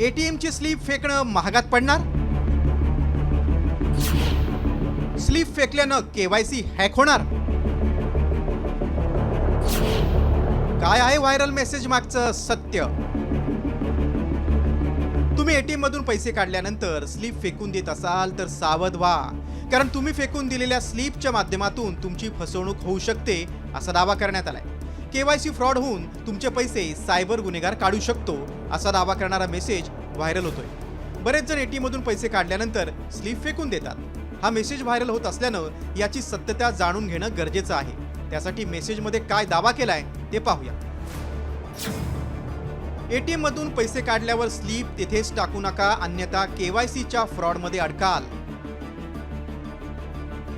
एटीएमची sleep फेकणं महागात पडणार? Sleep फेकल्यानं KYC hack होणार? काय आहे व्हायरल मेसेज मागचं सत्य? तुम्ही एटीएम मधून पैसे काढल्यानंतर स्लीप फेकून देत असाल तर सावध व्हा. कारण तुम्ही फेकून दिलेल्या स्लीपच्या माध्यमातून तुमची फसवणूक होऊ शकते असा दावा करण्यात आलाय. केवायसी फ्रॉड होऊन तुमचे पैसे सायबर गुन्हेगार काढू शकतो असा दावा करणारा मेसेज व्हायरल होतोय. बरेच जण एटीएममधून पैसे काढल्यानंतर स्लीप फेकून देतात. हा मेसेज व्हायरल होत असल्यानं याची सत्यता जाणून घेणं गरजेचं आहे. त्यासाठी मेसेजमध्ये काय दावा केलाय ते पाहूया. एटीएम मधून पैसे काढल्यावर स्लीप तिथेच टाकू नका अन्यथा केवायसीच्या फ्रॉडमध्ये अडकाल.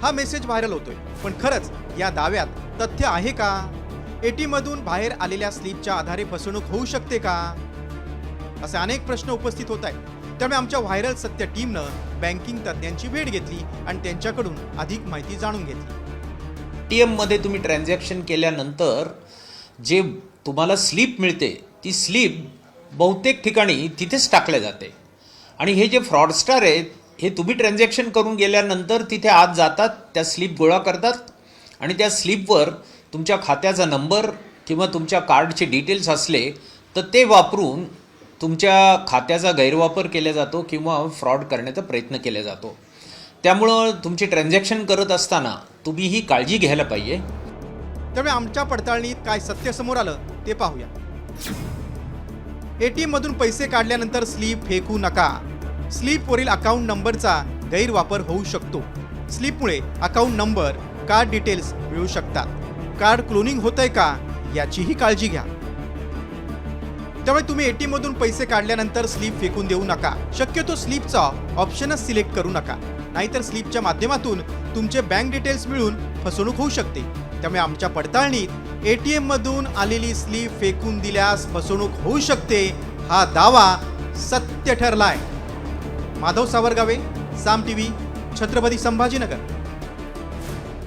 हा मेसेज व्हायरल होतोय. पण खरंच या दाव्यात तथ्य आहे का? एटीएम मधून बाहेर आलेल्या स्लीपच्या आधारे फसवणूक होऊ शकते का? असे अनेक प्रश्न उपस्थित होत आहेत. त्यामुळे आमच्या व्हायरल सत्य टीमनं बँकिंग तज्ज्ञांची भेट घेतली आणि त्यांच्याकडून अधिक माहिती जाणून घेतली. टी एममध्ये तुम्ही ट्रान्झॅक्शन केल्यानंतर जे तुम्हाला स्लीप मिळते ती स्लीप बहुतेक ठिकाणी तिथेच टाकल्या जाते. आणि हे जे फ्रॉडस्टार आहेत हे तुम्ही ट्रान्झॅक्शन करून गेल्यानंतर तिथे आत जातात त्या स्लीप गोळा करतात आणि त्या स्लीपवर तुमच्या खात्याचा नंबर किंवा तुमच्या कार्डचे डिटेल्स असले तर ते वापरून तुमच्या खात्याचा गैरवापर केला जातो किंवा फ्रॉड करण्याचा प्रयत्न केला जातो. त्यामुळं तुमची ट्रान्झॅक्शन करत असताना तुम्ही ही काळजी घ्यायला पाहिजे. त्यामुळे आमच्या पडताळणीत काय सत्य समोर आलं ते पाहूया. एटीएम मधून पैसे काढल्यानंतर स्लीप फेकू नका. स्लीपवरील अकाउंट नंबरचा गैरवापर होऊ शकतो. स्लीपमुळे अकाउंट नंबर कार्ड डिटेल्स मिळू शकतात. कार्ड क्लोनिंग होतंय का याचीही काळजी घ्या. त्यामुळे तुम्ही एटीएम मधून पैसे काढल्यानंतर स्लीप फेकून देऊ नका. शक्यतो स्लीपचा ऑप्शनच सिलेक्ट करू नका. नाहीतर स्लीपच्या माध्यमातून तुमचे बँक डिटेल्स मिळून फसवणूक होऊ शकते. त्यामुळे आमच्या पडताळणीत एटीएम मधून आलेली स्लीप फेकून दिल्यास फसवणूक होऊ शकते हा दावा सत्य ठरलाय. माधव सावरगावे साम टीव्ही छत्रपती संभाजीनगर.